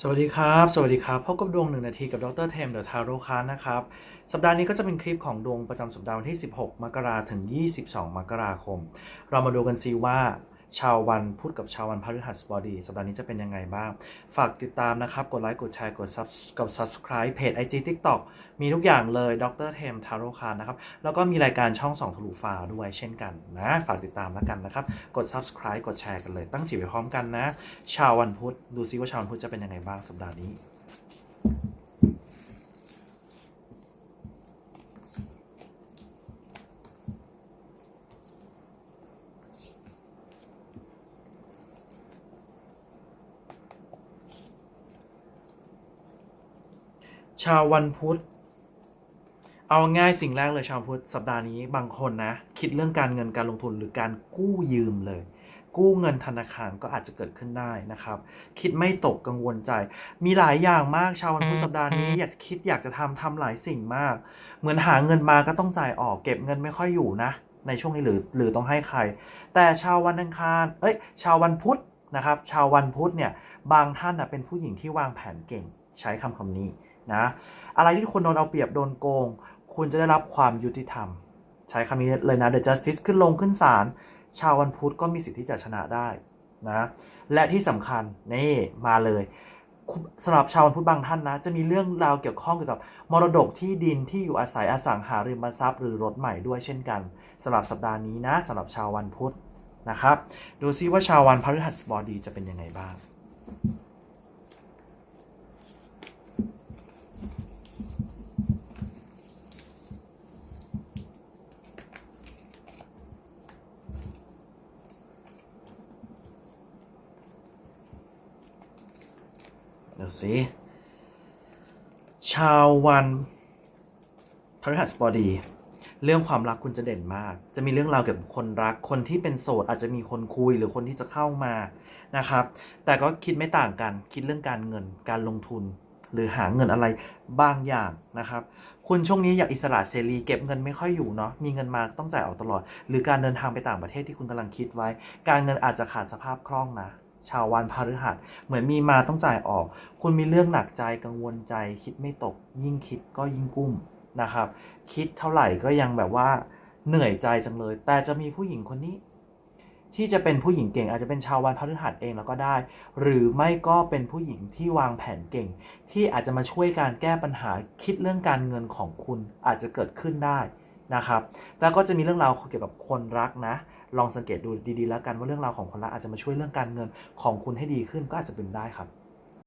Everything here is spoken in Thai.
สวัสดีครับ สวัสดีครับ พบกับดวงหนึ่งนาทีกับดรเทมเดอะทาโร่คานนะครับ สัปดาห์นี้ก็จะเป็นคลิปของดวงประจำสัปดาห์วันที่ 16 มกราถึง 22 มกราคม เรามาดูกันซิว่า ชาววันพุธกับชาววันพฤหัสบดีสัปดาห์นี้จะเป็นยังไงบ้าง ฝากติดตามนะครับ กดไลค์กดแชร์กด sub กด subscribe เพจ IG TikTok มีทุกอย่างเลยดรเทมทาโร่คานนะครับ แล้วก็มีรายการช่องสองทะลุฟ้าด้วยเช่นกันนะ ฝากติดตามแล้วกันนะครับ กด subscribe กดแชร์กันเลยตั้งจิตไว้พร้อมกันนะ ชาววันพุธดูซิว่าชาววันพุธจะเป็นยังไงบ้างสัปดาห์นี้ ชาววันพุธ เอาง่ายสิ่งแรกเลยชาวพุธสัปดาห์นี้บางคนนะ คิดเรื่องการเงินการลงทุนหรือการกู้ยืมเลย กู้เงินธนาคารก็อาจจะเกิดขึ้นได้นะครับ คิดไม่ตกกังวลใจ มีหลายอย่างมากชาววันพุธสัปดาห์นี้อยากคิดอยากจะทำทำหลายสิ่งมาก เหมือนหาเงินมาก็ต้องจ่ายออกเก็บเงินไม่ค่อยอยู่นะ ในช่วงนี้หรือหรือต้องให้ใคร แต่ชาววันอังคารเอ้ย ชาววันพุธนะครับ ชาววันพุธเนี่ยบางท่านนะเป็นผู้หญิงที่วางแผนเก่งใช้คำคำนี้ นะอะไรที่คุณโดนเอาเปรียบโดนโกง คุณจะได้รับความยุติธรรม ใช้คำนี้เลยนะ the justice ขึ้นลงขึ้นศาลชาววันพุธก็มีสิทธิ์ที่จะชนะได้นะและที่สำคัญนี่มาเลยสำหรับชาววันพุธบางท่านนะ จะมีเรื่องราวเกี่ยวข้องเกี่ยวกับมรดกที่ดินที่อยู่อาศัยอสังหาริมทรัพย์หรือรถใหม่ด้วยเช่นกันสำหรับสัปดาห์นี้นะสำหรับชาววันพุธนะครับ ดูซิว่าชาววันพฤหัสบดีจะเป็นยังไงบ้าง เดี๋ยวสิ ชาววันพฤหัสบดี เรื่องความรักคุณจะเด่นมาก จะมีเรื่องราวเกี่ยวกับคนรัก คนที่เป็นโสดอาจจะมีคนคุยหรือคนที่จะเข้ามานะครับ แต่ก็คิดไม่ต่างกัน คิดเรื่องการเงิน การลงทุน หรือหาเงินอะไรบางอย่างนะครับ คุณช่วงนี้อยากอิสระเสรีเก็บเงินไม่ค่อยอยู่เนาะ มีเงินมาต้องจ่ายออกตลอด หรือการเดินทางไปต่างประเทศที่คุณกำลังคิดไว้ การเงินอาจจะขาดสภาพคล่องนะ ชาววันพฤหัสเหมือนมีมาต้องจ่ายออก คุณมีเรื่องหนักใจกังวลใจ คิดไม่ตก ยิ่งคิดก็ยิ่งกุ้มนะครับ คิดเท่าไหร่ก็ยังแบบว่าเหนื่อยใจจังเลย แต่จะมีผู้หญิงคนนี้ ที่จะเป็นผู้หญิงเก่ง อาจจะเป็นชาววันพฤหัสเองแล้วก็ได้ หรือไม่ก็เป็นผู้หญิงที่วางแผนเก่ง ที่อาจจะมาช่วยการแก้ปัญหาคิดเรื่องการเงินของคุณอาจจะเกิดขึ้นได้นะครับ แล้วก็จะมีเรื่องราวเกี่ยวกับคนรักนะ ลองสังเกตดูดีๆ แล้วกันว่าเรื่องราวของคนรักอาจจะมาช่วยเรื่องการเงินของคุณให้ดีขึ้นก็อาจจะเป็นได้ครับ